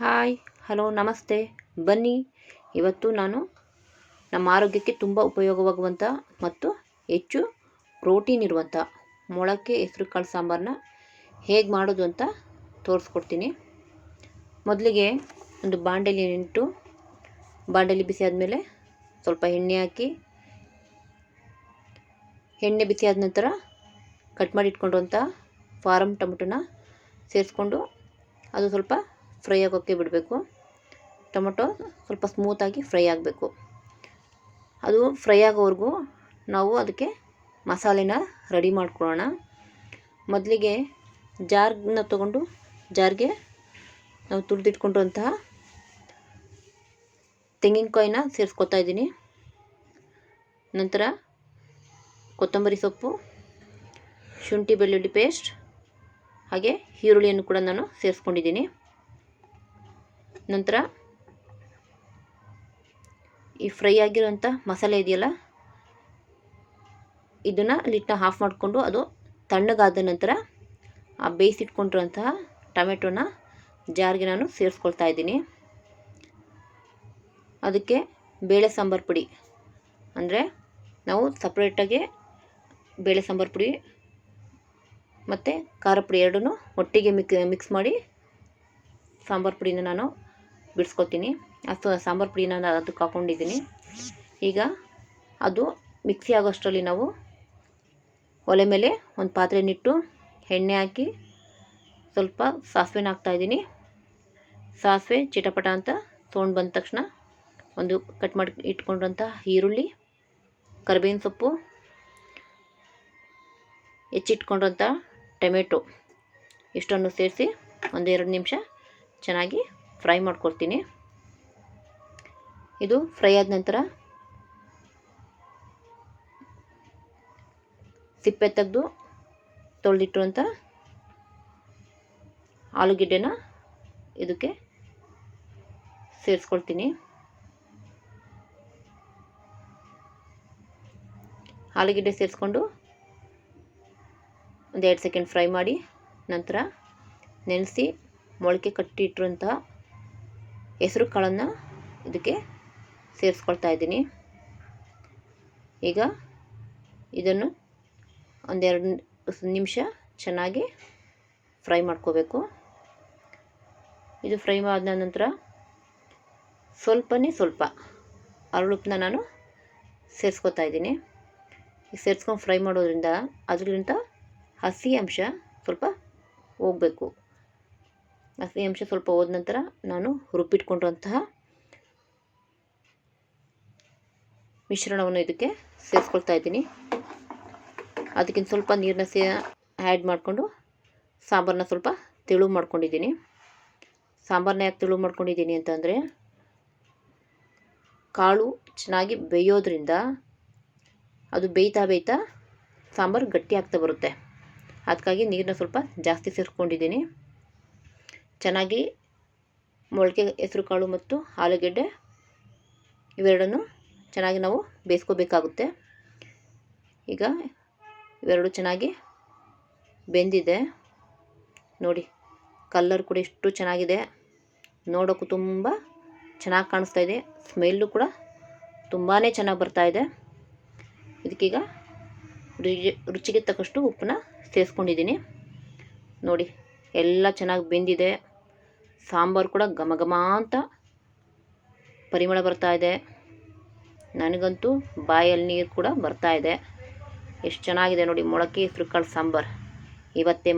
Hi, hello, ನಮಸ್ತೆ. ಬನ್ನಿ. ಇವತ್ತು ನಾನು ನಮ್ಮ ಆರೋಗ್ಯಕ್ಕೆ ತುಂಬ ಉಪಯೋಗವಾಗುವಂಥ ಮತ್ತು ಹೆಚ್ಚು ಪ್ರೋಟೀನ್ ಇರುವಂಥ ಮೊಳಕೆ, ಹೆಸರು ಕಾಳು ಸಾಂಬಾರನ್ನ ಹೇಗೆ ಮಾಡೋದು ಅಂತ ತೋರಿಸ್ಕೊಡ್ತೀನಿ. ಮೊದಲಿಗೆ ಒಂದು ಬಾಂಡೆಲಿ ಇಟ್ಟು ಬಾಂಡೆಲಿ ಬಿಸಿ ಆದಮೇಲೆ ಸ್ವಲ್ಪ ಎಣ್ಣೆ ಹಾಕಿ, ಎಣ್ಣೆ ಬಿಸಿ ಆದ ನಂತರ ಕಟ್ ಮಾಡಿ ಇಟ್ಕೊಂಡಿರುವಂಥ ಫಾರಮ್ ಟೊಮೆಟೊನ ಸೇರಿಸ್ಕೊಂಡು ಅದು ಸ್ವಲ್ಪ ಫ್ರೈ ಆಗೋಕ್ಕೆ ಬಿಡಬೇಕು. ಟೊಮೊಟೊ ಸ್ವಲ್ಪ ಸ್ಮೂತಾಗಿ ಫ್ರೈ ಆಗಬೇಕು. ಅದು ಫ್ರೈ ಆಗೋವರೆಗೂ ನಾವು ಅದಕ್ಕೆ ಮಸಾಲೆನ ರೆಡಿ ಮಾಡ್ಕೊಳ್ಳೋಣ. ಮೊದಲಿಗೆ ಜಾರ್ನ ತಗೊಂಡು ಜಾರ್ಗೆ ನಾವು ತುರಿದಿಟ್ಕೊಂಡಿರುವಂತಹ ತೆಂಗಿನಕಾಯಿನ ಸೇರಿಸ್ಕೊತಾ ಇದ್ದೀನಿ. ನಂತರ ಕೊತ್ತಂಬರಿ ಸೊಪ್ಪು, ಶುಂಠಿ ಬೆಳ್ಳುಳ್ಳಿ ಪೇಸ್ಟ್ ಹಾಗೆ ಈರುಳ್ಳಿಯನ್ನು ಕೂಡ ನಾನು ಸೇರಿಸ್ಕೊಂಡಿದ್ದೀನಿ. ನಂತರ ಈ ಫ್ರೈ ಆಗಿರೋಂಥ ಮಸಾಲೆ ಇದೆಯಲ್ಲ, ಇದನ್ನು ಲಿಟ್ಟನ್ನ ಆಫ್ ಮಾಡಿಕೊಂಡು ಅದು ತಣ್ಣಗಾದ ನಂತರ ಆ ಬೇಯಿಸಿಟ್ಕೊಂಡಿರೋಂತಹ ಟೊಮೆಟೊನ ಜಾರಿಗೆ ನಾನು ಸೇರಿಸ್ಕೊಳ್ತಾ ಇದ್ದೀನಿ. ಅದಕ್ಕೆ ಬೇಳೆ ಸಾಂಬಾರು ಪುಡಿ. ಅಂದರೆ ನಾವು ಸಪ್ರೇಟಾಗಿ ಬೇಳೆ ಸಾಂಬಾರು ಪುಡಿ ಮತ್ತು ಖಾರ ಪುಡಿ ಎರಡನ್ನೂ ಒಟ್ಟಿಗೆ ಮಿಕ್ ಮಿಕ್ಸ್ ಮಾಡಿ ಸಾಂಬಾರು ಪುಡಿನ ನಾನು ಬಿಡಿಸ್ಕೊತೀನಿ. ಅದು ಸಾಂಬಾರು ಪುಡಿನ ಅದಕ್ಕೆ ಹಾಕ್ಕೊಂಡಿದ್ದೀನಿ ಈಗ ಅದು ಮಿಕ್ಸಿ ಆಗೋಷ್ಟರಲ್ಲಿ ನಾವು ಒಲೆ ಮೇಲೆ ಒಂದು ಪಾತ್ರೆನಿಟ್ಟು ಎಣ್ಣೆ ಹಾಕಿ ಸ್ವಲ್ಪ ಸಾಸಿವೆನ ಹಾಕ್ತಾಯಿದ್ದೀನಿ ಸಾಸಿವೆ ಚಿಟಪಟ ಅಂತ ತೊಗೊಂಡು ಬಂದ ತಕ್ಷಣ ಒಂದು ಕಟ್ ಮಾಡಿ ಇಟ್ಕೊಂಡಂಥ ಈರುಳ್ಳಿ, ಕರಿಬೇವಿನ ಸೊಪ್ಪು, ಹೆಚ್ಚಿಟ್ಕೊಂಡಂಥ ಟೊಮೆಟೊ, ಇಷ್ಟನ್ನು ಸೇರಿಸಿ ಒಂದೆರಡು ನಿಮಿಷ ಚೆನ್ನಾಗಿ ಫ್ರೈ ಮಾಡ್ಕೊಡ್ತೀನಿ. ಇದು ಫ್ರೈ ಆದ ನಂತರ ಸಿಪ್ಪೆ ತೆಗೆದು ತೊಳೆದಿಟ್ಟಿರುವಂಥ ಆಲೂಗೆಡ್ಡೆನ ಇದಕ್ಕೆ ಸೇರಿಸ್ಕೊಳ್ತೀನಿ. ಆಲೂಗೆಡ್ಡೆ ಸೇರಿಸ್ಕೊಂಡು ಒಂದು ಎರಡು ಸೆಕೆಂಡ್ ಫ್ರೈ ಮಾಡಿ ನಂತರ ನೆನೆಸಿ ಮೊಳಕೆ ಕಟ್ಟಿಟ್ಟಿರುವಂತಹ ಹೆಸರು ಕಾಳನ್ನು ಇದಕ್ಕೆ ಸೇರಿಸ್ಕೊಳ್ತಾ ಇದ್ದೀನಿ. ಈಗ ಇದನ್ನು ಒಂದೆರಡು ನಿಮಿಷ ಚೆನ್ನಾಗಿ ಫ್ರೈ ಮಾಡ್ಕೋಬೇಕು. ಇದು ಫ್ರೈ ಆದ ನಂತರ ಸ್ವಲ್ಪನೇ ಸ್ವಲ್ಪ ಅರಳುಪ್ಪನ್ನ ನಾನು ಸೇರಿಸ್ಕೊತಾ ಇದ್ದೀನಿ. ಸೇರಿಸ್ಕೊಂಡು ಫ್ರೈ ಮಾಡೋದ್ರಿಂದ ಅದರಿಂದ ಹಸಿ ಅಂಶ ಸ್ವಲ್ಪ ಹೋಗಬೇಕು. ಹಸಿ ಅಂಶ ಸ್ವಲ್ಪ ಹೋದ ನಂತರ ನಾನು ರುಬ್ಬಿಟ್ಕೊಂಡಿರುವಂತಹ ಮಿಶ್ರಣವನ್ನು ಇದಕ್ಕೆ ಸೇರಿಸ್ಕೊಳ್ತಾ ಇದ್ದೀನಿ. ಅದಕ್ಕಿಂತ ಸ್ವಲ್ಪ ನೀರನ್ನ ಸೇ ಆ್ಯಡ್ ಮಾಡಿಕೊಂಡು ಸಾಂಬಾರನ್ನ ಸ್ವಲ್ಪ ತೆಳು ಮಾಡ್ಕೊಂಡಿದ್ದೀನಿ. ಸಾಂಬಾರನ್ನ ಯಾಕೆ ತೆಳು ಮಾಡ್ಕೊಂಡಿದ್ದೀನಿ ಅಂತಂದರೆ ಕಾಳು ಚೆನ್ನಾಗಿ ಬೇಯೋದ್ರಿಂದ ಅದು ಬೇಯ್ತಾ ಬೇಯ್ತಾ ಸಾಂಬಾರು ಗಟ್ಟಿ ಆಗ್ತಾ ಬರುತ್ತೆ. ಅದಕ್ಕಾಗಿ ನೀರನ್ನ ಸ್ವಲ್ಪ ಜಾಸ್ತಿ ಸೇರಿಸ್ಕೊಂಡಿದ್ದೀನಿ. ಚೆನ್ನಾಗಿ ಮೊಳಕೆ ಹೆಸರು ಕಾಳು ಮತ್ತು ಆಲೂಗೆಡ್ಡೆ ಇವೆರಡನ್ನು ಚೆನ್ನಾಗಿ ನಾವು ಬೇಯಿಸ್ಕೋಬೇಕಾಗುತ್ತೆ. ಈಗ ಇವೆರಡು ಚೆನ್ನಾಗಿ ಬೆಂದಿದೆ. ನೋಡಿ, ಕಲ್ಲರ್ ಕೂಡ ಎಷ್ಟು ಚೆನ್ನಾಗಿದೆ. ನೋಡೋಕ್ಕೂ ತುಂಬ ಚೆನ್ನಾಗಿ ಕಾಣಿಸ್ತಾ ಇದೆ. ಸ್ಮೆಲ್ಲು ಕೂಡ ತುಂಬಾ ಚೆನ್ನಾಗಿ ಬರ್ತಾ ಇದೆ. ಇದಕ್ಕೀಗ ರುಚಿಗೆ ತಕ್ಕಷ್ಟು ಉಪ್ಪನ್ನ ಸೇರಿಸ್ಕೊಂಡಿದ್ದೀನಿ. ನೋಡಿ, ಎಲ್ಲ ಚೆನ್ನಾಗಿ ಬೆಂದಿದೆ. ಸಾಂಬಾರು ಕೂಡ ಘಮ ಘಮ ಅಂತ ಪರಿಮಳ ಬರ್ತಾ ಇದೆ. ನನಗಂತೂ ಬಾಯಲ್ಲಿ ನೀರು ಕೂಡ ಬರ್ತಾ ಇದೆ. ಎಷ್ಟು ಚೆನ್ನಾಗಿದೆ ನೋಡಿ ಮೊಳಕೆ ಹೆಸರು ಕಾಳು ಸಾಂಬಾರು. ಇವತ್ತೇ